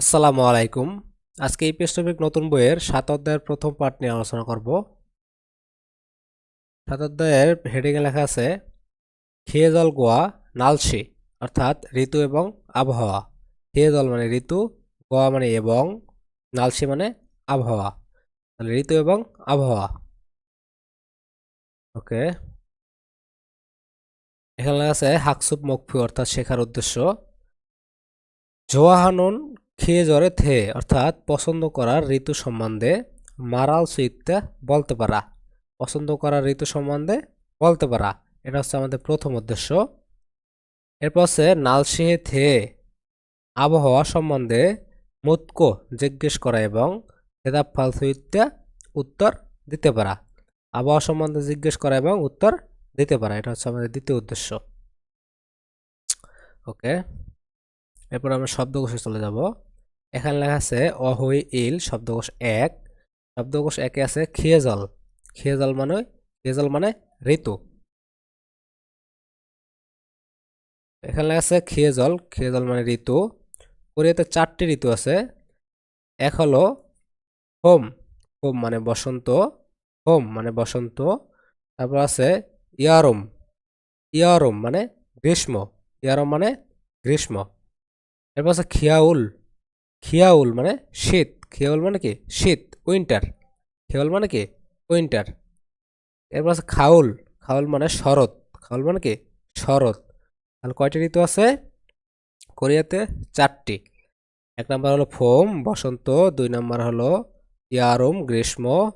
আসসালামু আলাইকুম। আজকে এই পেস্টমিক নতুন বইয়ের সাত অধ্যায়ের প্রথম পার্ট নিয়ে আলোচনা করব। সাত অধ্যায়ের হেডিংয়ে লেখা আছে, খেয়ে জল গোয়া, নালসি অর্থাৎ ঋতু এবং আবহাওয়া। খেয়ে জল মানে ঋতু, গোয়া মানে এবং, নালসি মানে আবহাওয়া। তাহলে ঋতু এবং আবহাওয়া। ওকে। এখানে লেখা আছে, হাকসুপ মকফি অর্থাৎ শেখার উদ্দেশ্য। জোয়াহানুন খেয়ে জ্বরে থে অর্থাৎ পছন্দ করার ঋতু সম্বন্ধে মারাল সুইত্তা বলতে পারা। পছন্দ করার ঋতু সম্বন্ধে বলতে পারা। এটা হচ্ছে আমাদের প্রথম উদ্দেশ্য। এরপর হচ্ছে নালসিহে থে আবহাওয়া সম্বন্ধে মুতকো জিজ্ঞেস করা এবং হেদাব ফাল সুইত্তা উত্তর দিতে পারা। আবহাওয়া সম্বন্ধে জিজ্ঞেস করা এবং উত্তর দিতে পারা। এটা হচ্ছে আমাদের দ্বিতীয় উদ্দেশ্য। ওকে, এরপর আমরা শব্দকোষে চলে যাব। এখানে লেখা আছে অহই ইল, শব্দকোষ এক। শব্দকোষ একে আছে খেয়ে জল খেয়ে জল মানে খেয়ে জল মানে ঋতু। এখানে লেখা আছে খেয়ে জল খেয়ে জল মানে ঋতু। কোরিয়াতে চারটি ঋতু আছে। এক হলো হোম। হোম মানে বসন্ত। হোম মানে বসন্ত। তারপর আছে ইয়ারম। ইয়ারম মানে গ্রীষ্ম। ইয়ারম মানে গ্রীষ্ম। এরপর আছে খিয়াউল। খিয়াউল মানে শীত খিয়াউল মানে কি? শীত উইন্টার খিয়াউল মানে কি? উইন্টার এরপর আছে খাউল। খাউল মানে শরৎ। খাউল মানে কি? শরৎ। তাহলে কয়টি ঋতু আছে? কোরিয়াতে চারটি। এক নম্বর হলো ফোম, বসন্ত। দুই নম্বর হলো ইয়ারম, গ্রীষ্ম।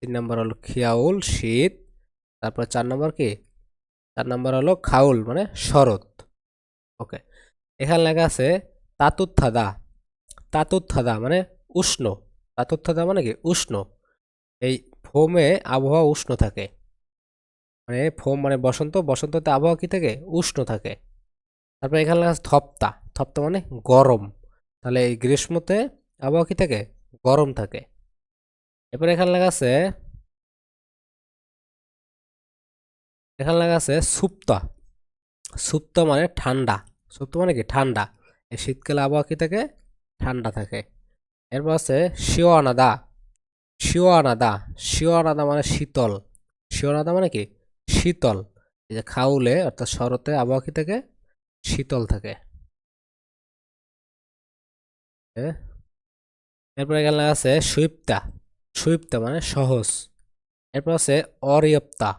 তিন নম্বর হলো খিয়াউল, শীত। তারপর চার নম্বর কি? চার নম্বর হলো খাউল মানে শরৎ। ওকে। এখানে লেখা আছে তাতুত্থাদা। তাতুত্থাদা মানে উষ্ণ। তাতুত্থাদা মানে কি? উষ্ণ। এই ফোমে আবহাওয়া উষ্ণ থাকে। মানে ফোম মানে বসন্ত, বসন্ততে আবহাওয়া কি থাকে? উষ্ণ থাকে। তারপর এখানে আছে থপ্তা থপ্তা মানে গরম। তাহলে এই গ্রীষ্মতে আবহাওয়া কি থাকে? গরম থাকে। এরপর এখানে লেখা আছে, এখানে লেখা আছে সুপ্তা। সুপ্তা মানে ঠান্ডা। সুপ্ত মানে কি? ঠান্ডা। এই শীতকালে আবহাওয়া কি থাকে? ঠান্ডা থাকে। এরপর আছে শিওয়ানাদা। শিওয়ানাদা। শিওয়ানাদা মানে শীতল। শিওয়ানাদা মানে কি? শীতল। এই যে খাউলে, অর্থাৎ শরতে আবহাওয়া কি থাকে শীতল থাকে। এরপরে এখানে আছে সুইপ্তা। সুইপ্তা মানে সহজ। এরপর আছে অরিয়প্তা।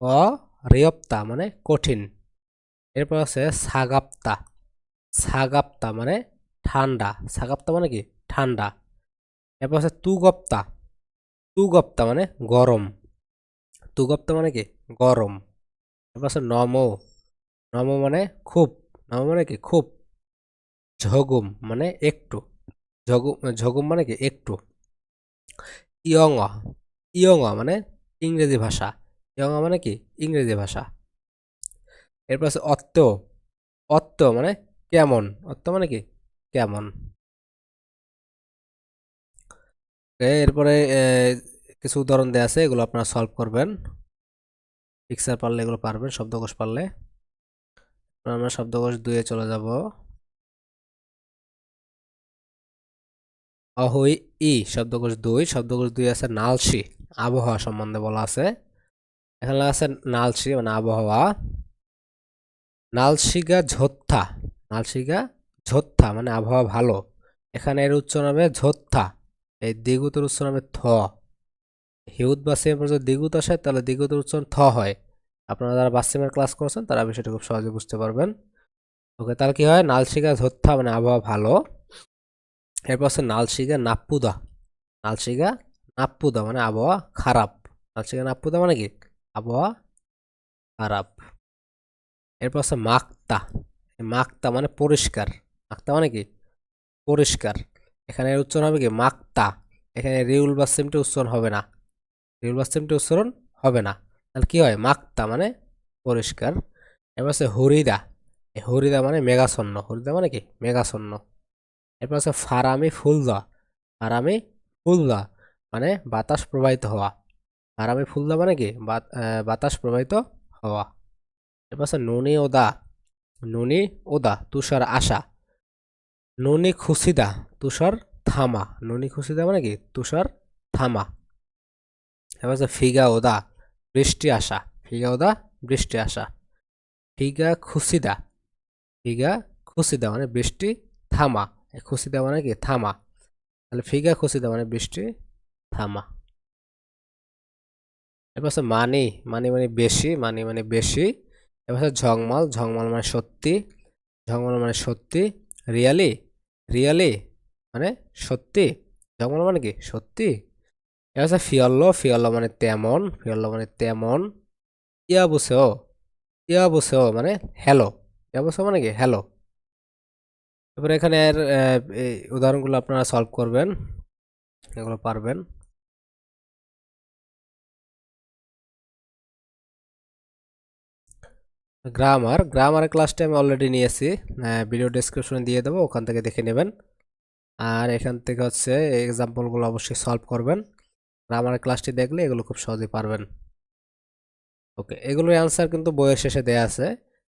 অরিয়প্তা মানে কঠিন। এরপর আছে সাগাপ্তা। সাগাপ্তা মানে ঠান্ডা। সাগাপ্তা মানে কি? ঠান্ডা। এরপর আছে তুগপ্তা। তুগপ্তা মানে গরম। তুগপ্তা মানে কি? গরম। এরপর আছে নম। নম মানে খুব। নম মানে কি? খুব। ঝগুম মানে একটু। ঝগুম ঝগুম মানে কি? একটু। ইয়ং ইয়ং মানে ইংরেজি ভাষা। ইয়ং মানে কি? ইংরেজি ভাষা। এরপর আছে অত্ত। অত্ত মানে কেমন? অত্ত মানে কি? কেমন? এরপরে কিছু উদাহরণ দেওয়া আছে, এগুলো আপনারা সলভ করবেন। পিকচার পারলে এগুলো পারবেন, শব্দকোষ পারলে। আমরা শব্দকোষ দুয়ে চলে যাব। অহই ই, শব্দকোষ দুই শব্দকোষ দুই আছে নালসি আবহাওয়া সম্বন্ধে বলা আছে। এখানে আছে নালসি মানে আবহাওয়া। নালসিগা ঝোত্থা নালসিগা ঝোত্থা মানে আবহাওয়া ভালো। এখানে এর উচ্চারণ হবে ঝোত্থা। এই দ্বিগুতের উচ্চারণ হবে থ। হিউদ বা সেম যদি দ্বিগুত আসে, তাহলে দ্বিগুতের উচ্চারণ থ হয়। আপনারা যারা বাসিমের ক্লাস করছেন, তারা বিষয়টা খুব সহজে বুঝতে পারবেন। ওকে, তাহলে কি হয়? নালসিগা ঝোত্থা মানে আবহাওয়া ভালো। এরপর আছে নালসিগা নাপ্পুদা। নালসিগা নাপ্পুদা মানে আবহাওয়া খারাপ। নালসিগা নাপ্পুদা মানে কি? আবহাওয়া খারাপ। এরপর আছে মাক্তা। মাক্তা মানে পরিষ্কার। মাক্তা মানে কি? পরিষ্কার। এখানে উচ্চারণ হবে কি? মাক্তা এখানে রিউল বা সিমটি উচ্চারণ হবে না। রিউল বা সিমটি উচ্চারণ হবে না। তাহলে কি হয়? মাক্তা মানে পরিষ্কার। এরপর আছে হরিদা। হরিদা মানে মেঘাছন্ন হরিদা মানে কি? মেঘাছন্ন এরপর আছে ফারামি ফুলদা। ফারামি ফুলদা মানে বাতাস প্রবাহিত হওয়া। ফারামি ফুলদা মানে কি? বাতাস প্রবাহিত হওয়া। এরপর আছে নুনি ওদা। নুনি ওদা, তুষার আশা। নুনি খুশিদা, তুষার থামা। নুনি খুশিদা মানে কি? তুষার থামা। এবার হচ্ছে ফিগা ওদা, বৃষ্টি আসা। ফিগা ওদা, বৃষ্টি আসা। ফিগা খুশিদা। ফিগা খুশিদা মানে বৃষ্টি থামা। খুশিদা মানে কি? থামা। তাহলে ফিগা খুশিদা মানে বৃষ্টি থামা। এবার হচ্ছে মানি। মানি মানে বেশি, মানি মানে বেশি। এবার হচ্ছে ঝংমাল। ঝংমাল মানে সত্যি। ঝংমাল মানে সত্যি। রিয়ালি? রিয়ালি? মানে সত্যি? যেমন মানে কি? সত্যি? এবার হচ্ছে ফিয়াল্ল, ফিয়ল্লো মানে তেমন, ফিয়াল্ল মানে তেমন। ইয়া বুসেও ইয়া বুসেও মানে হ্যালো। ইয়া বসে মানে কি? হ্যালো। তারপরে এখানে এর উদাহরণগুলো আপনারা সলভ করবেন। এগুলো পারবেন। গ্রামার গ্রামারের ক্লাসটা আমি অলরেডি নিয়েছি। ভিডিও ডেসক্রিপশনে দিয়ে দেবো, ওখান থেকে দেখে নেবেন। আর এখান থেকে হচ্ছে এক্সাম্পলগুলো অবশ্যই সলভ করবেন। গ্রামারের ক্লাসটি দেখলে এগুলো খুব সহজেই পারবেন। ওকে এগুলোর অ্যান্সার কিন্তু বইয়ের শেষে দেয়া আছে।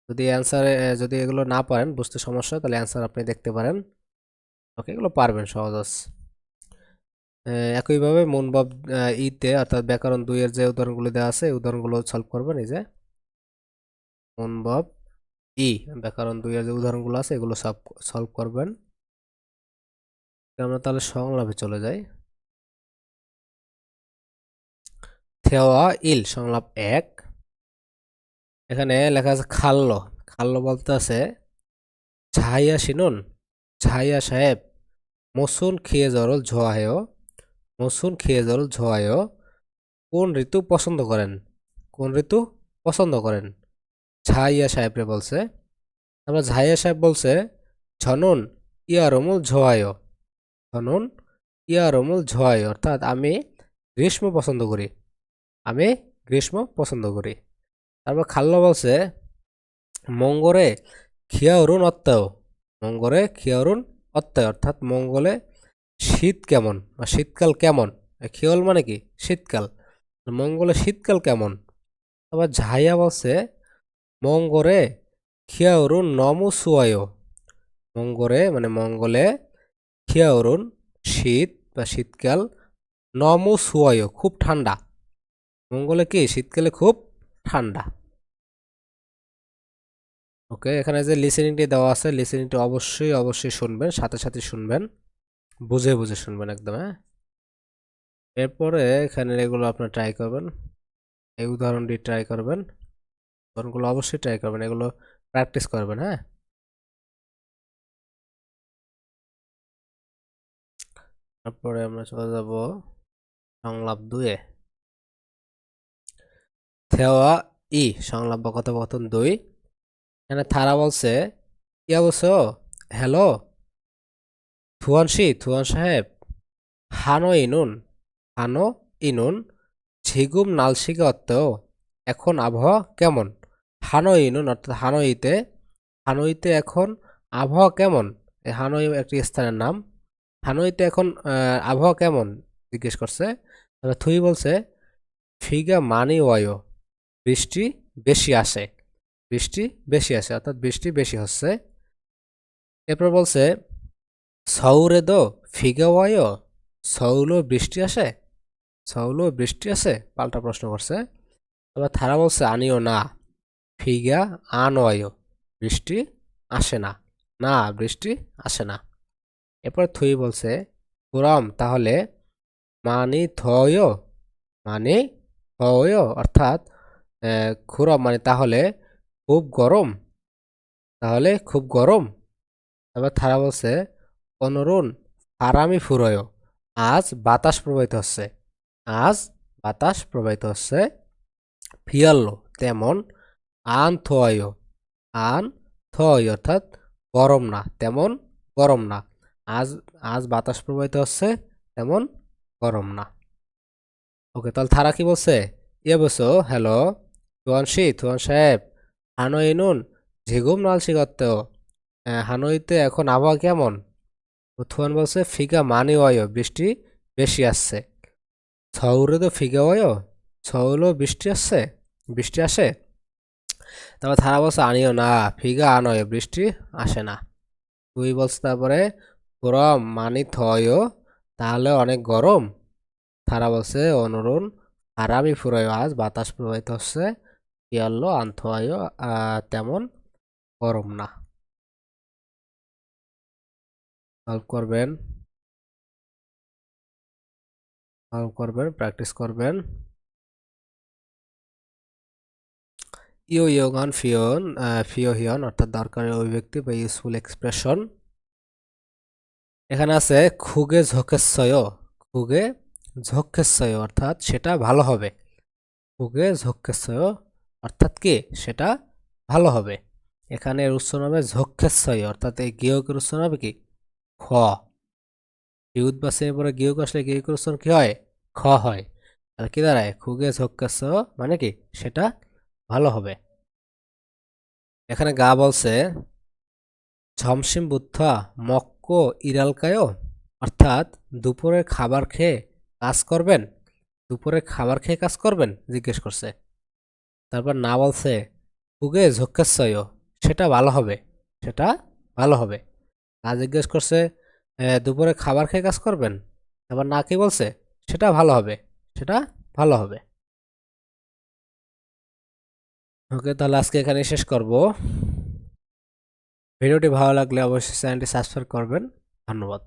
যদি অ্যান্সার যদি এগুলো না পারেন, বুঝতে সমস্যা, তাহলে অ্যান্সার আপনি দেখতে পারেন। ওকে এগুলো পারবেন সহজ। একইভাবে মনবাব ইতে অর্থাৎ ব্যাকরণ দুইয়ের যে উদাহরণগুলো দেওয়া আছে, এই উদাহরণগুলো সলভ করবেন, এই যে। মনবাব ই ব্যাকরণ দুইয়ের যে উদাহরণগুলো আছে, এগুলো সব সলভ করবেন। আমরা তাহলে সংলাপে চলে যাই। থেওয়া, ইল, সংলাপ এক। এখানে লেখা আছে খাল্লো। খাল্লো বলতে আছে ছাইয়া শিনুন ছাইয়া সাহেব, মসুন খেয়ে জরল ঝোয়ায় মসুন খেয়ে জরল ঝোয়ায় কোন ঋতু পছন্দ করেন? কোন ঋতু পছন্দ করেন? ঝাইয়া সাহেবরে বলছে। তারপর ঝাইয়া সাহেব বলছে, ঝনুন ইয়ারমুল ঝোয়ায়। ঝনুন ইয়ারমুল ঝোয়ায়। অর্থাৎ আমি গ্রীষ্ম পছন্দ করি। আমি গ্রীষ্ম পছন্দ করি। তারপর খাল্লা বলছে মঙ্গরে খিয়াউরুন অত্যায় মঙ্গরে খিয়াউরুন অত্যায় অর্থাৎ মঙ্গলে শীত কেমন? বা শীতকাল কেমন? খিয়ল মানে কি? শীতকাল। মঙ্গলে শীতকাল কেমন? আবার ঝাইয়া বলছে মঙ্গরে খিয়াউরুন নমু সুয়ায়। মঙ্গরে মানে মঙ্গলে খিয়াউরুন শীত বা শীতকাল নমু সুয়ায়, খুব ঠান্ডা। মঙ্গলে কি? শীতকালে খুব ঠান্ডা। ওকে, এখানে যে লিসেনিংটি দেওয়া আছে লিসেনিংটি অবশ্যই অবশ্যই শুনবেন, সাথে সাথে শুনবেন। বুঝে বুঝে শুনবেন একদম হ্যাঁ? এরপরে এখানে এগুলো আপনার ট্রাই করবেন। এই উদাহরণটি ট্রাই করবেন। উদাহরণগুলো অবশ্যই ট্রাই করবেন, এগুলো প্র্যাকটিস করবেন হ্যাঁ? তারপরে আমরা চলে যাব সংলাপ দুয়ে থেওয়া ই, সংলাপ বা কথোপকথন দুই। এখানে থারা বলছে ইয়া বলছো হ্যালো? থুয়ানসি, থুয়ান সাহেব, হানো ইনুন হানো ইনুন ঝিগুম অর্থ এখন আবহাওয়া কেমন? হানো ইনুন অর্থাৎ হানোইতে হানোইতে এখন আবহাওয়া কেমন? হানোই একটি স্থানের নাম। হানোইতে এখন আবহাওয়া কেমন? জিজ্ঞেস করছে। তবে থুই বলছে, ফিগা মানি ওয়ায়ো, বৃষ্টি বেশি আসে। বৃষ্টি বেশি আসে, অর্থাৎ বৃষ্টি বেশি হচ্ছে। এরপর বলছে, সৌরে দো ফিগা ওয়ায়ো সৌলো বৃষ্টি আসে? সৌলো বৃষ্টি আসে? পাল্টা প্রশ্ন করছে। এবার থারা বলছে, আনিও না। ফিগা আন ওয়ায়ো বৃষ্টি আসে না। না, বৃষ্টি আসে না। এরপর থুই বলছে কুরম তাহলে মানি থয় মানে থয় অর্থাৎ খুরম মানে তাহলে খুব গরম, তাহলে খুব গরম। এবার থারা বলছে, অনুরুণ আরামি ফুরয়, আজ বাতাস প্রবাহিত হচ্ছে, আজ বাতাস প্রবাহিত হচ্ছে ফিয়াল্লো, তেমন আন থয় আন থয় অর্থাৎ গরম না, তেমন গরম না। আজ আজ বাতাস প্রবাহিত হচ্ছে, তেমন গরম না। ওকে, তাহলে থারা কি বলছে? ইয়ে বলছো, হ্যালো, তুয়ানসি, তুয়ান সাহেব, হানোই নুন, ঝিগুম নালসি করতে হানোইতে এখন আবহাওয়া কেমন? থুয়ান বলছে, ফিগা মানি ওয়ো বৃষ্টি বেশি আসছে। ছৌরে তো ফিগা ওয়ো ছৌলো বৃষ্টি আসছে, বৃষ্টি আসে? তারপর থারা বলছে আনিও না, ফিগা আনয় বৃষ্টি আসে না। তুই বলছে তারপরে গরম মানি থয় তাহলে অনেক গরম। তারা বলছে অনুরুণ আরামি ফুরায় আজ বাতাস প্রবাহিত হচ্ছে ইয়াল্লো আন্থয় তেমন গরম না। করবেন। করবেন প্র্যাকটিস করবেন। ইউ ইয়গান ফিয়ন ফিও হিয়ন অর্থাৎ দরকারি অভিব্যক্তি বা ইউজফুল এক্সপ্রেশন এখানে আছে খুগে ঝোকেশ্বয় খুগে ঝোকেশ্বয়, অর্থাৎ সেটা ভালো হবে। খুগে ঝোকেশ্বয়, অর্থাৎ কি? সেটা ভালো হবে। এখানে এর উচ্চারণ হবে ঝোকেশ্বয়, অর্থাৎ এই গিয়কের উচ্চারণ হবে কি? খ। ইউদ বাসে পরে গিয়ক আসলে গিয়কের উচ্চারণ কি হয়? খ হয়। তাহলে কি দাঁড়ায়? খুগে ঝোকেশ্বয় মানে কি? সেটা ভালো হবে। এখানে গা বলছে, ঝমসিম বুদ্ধা, মক্ক, ইরালকায়, অর্থাৎ দুপুরে খাবার খেয়ে কাজ করবেন? দুপুরে খাবার খেয়ে কাজ করবেন? জিজ্ঞেস করছে। তারপর না বলছে, উগে ঝক্কেশ্বয় সেটা ভালো হবে, সেটা ভালো হবে। না জিজ্ঞেস করছে দুপুরে খাবার খেয়ে কাজ করবেন? তারপর না কি বলছে, সেটা ভালো হবে, সেটা ভালো হবে। ওকে তাহলে আজকে এখানে শেষ করব। ভিডিওটি ভালো লাগলে অবশ্যই চ্যানেলটি সাবস্ক্রাইব করবেন। ধন্যবাদ।